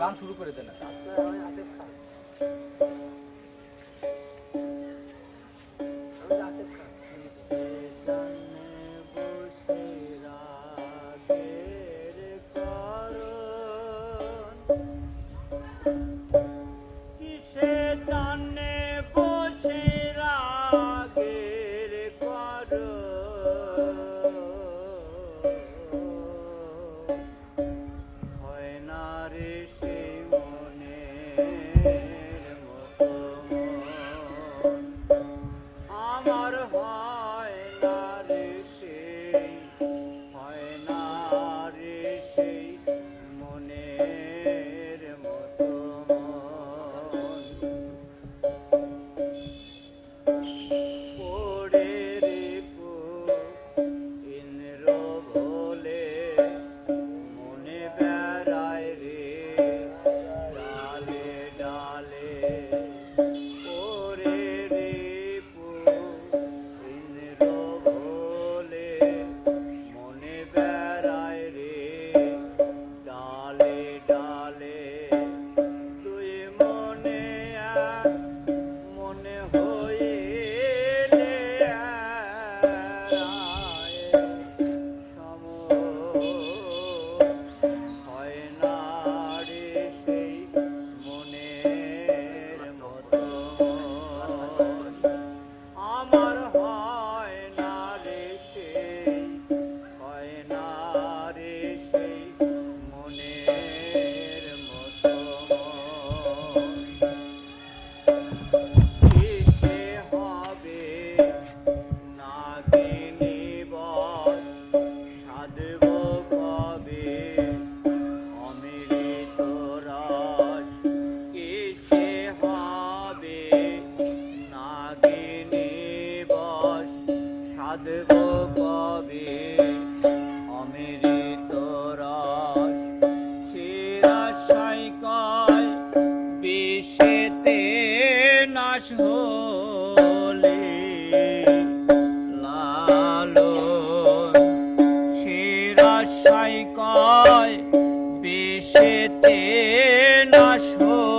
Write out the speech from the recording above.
গান শুরু করে দেন। কিসে তানে আমার মাস হলে লালো সে কয় বেশেতে নাশ হলে